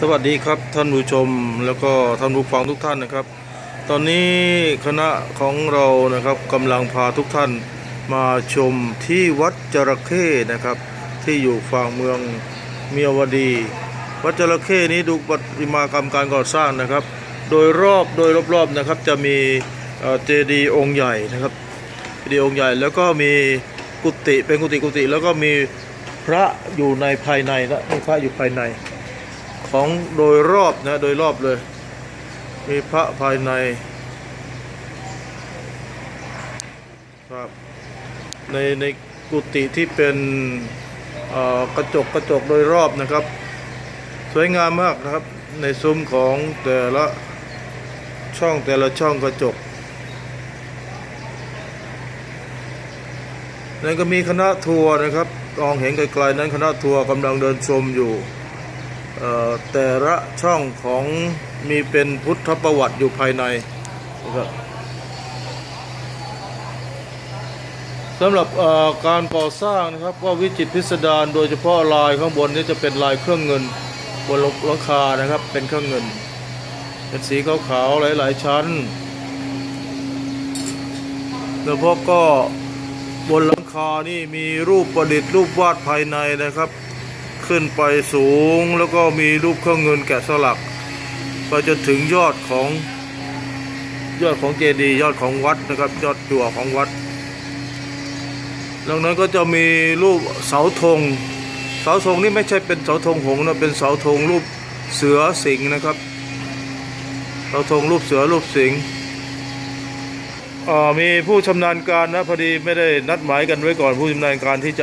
สวัสดีครับท่านผู้ชมแล้วก็ท่านผู้ฟังทุกท่านนะครับ ตอนนี้คณะของเรานะครับกำลังพาทุกท่านมาชมที่วัดจระเข้นะครับ ที่อยู่ฝั่งเมืองเมียวดีวัดจระเข้นี้ดูปฏิมากรรมการก่อสร้างนะครับ โดยรอบโดยรอบๆนะครับจะมีเอ่อเจดีย์องค์ใหญ่นะครับเจดีย์องค์ใหญ่แล้วก็มีกุฏิเป็นกุฏิกุฏิแล้วก็มีพระอยู่ในภายในนะมีพระอยู่ภายใน ของโดยรอบนะโดยรอบเลย มีพระภายในครับในในกุฏิที่เป็นกระจกกระจกโดยรอบนะครับ สวยงามมากนะครับ ในซุ้มของแต่ละช่องแต่ละช่องกระจกนั่นก็มีคณะทัวร์นะครับมองเห็นไกลๆนั้นคณะทัวร์กำลังเดินชมอยู่ แต่ละช่องของมีเป็นพุทธประวัติอยู่ภายในนะครับสำหรับการก่อสร้างนะครับก็วิจิตรพิสดารโดยเฉพาะลายข้างบนนี้จะเป็นลายเครื่องเงินบนหลังคานะครับเป็นเครื่องเงิน เป็นสีขาวๆหลาย ๆ ชั้นแล้วพวกก็บนหลังคานี่มีรูปประดิษฐ์รูปวาดภายในนะครับ ขึ้นไปสูงแล้วก็มีรูปเครื่องเงินแกะสลักไปจนถึงยอดของยอดของเจดีย์ยอดของวัดนะครับ ยอดจั่วของวัดดังนั้นก็จะมีรูปเสาธง เสาธงนี่ไม่ใช่เป็นเสาธงหงนะเป็นเสาธงรูปเสือสิงนะครับเสาธงรูปเสือรูปสิงอ่ามีผู้ชำนาญการนะพอดีไม่ได้นัดหมายกันไว้ก่อนผู้ชำนาญการที่จะ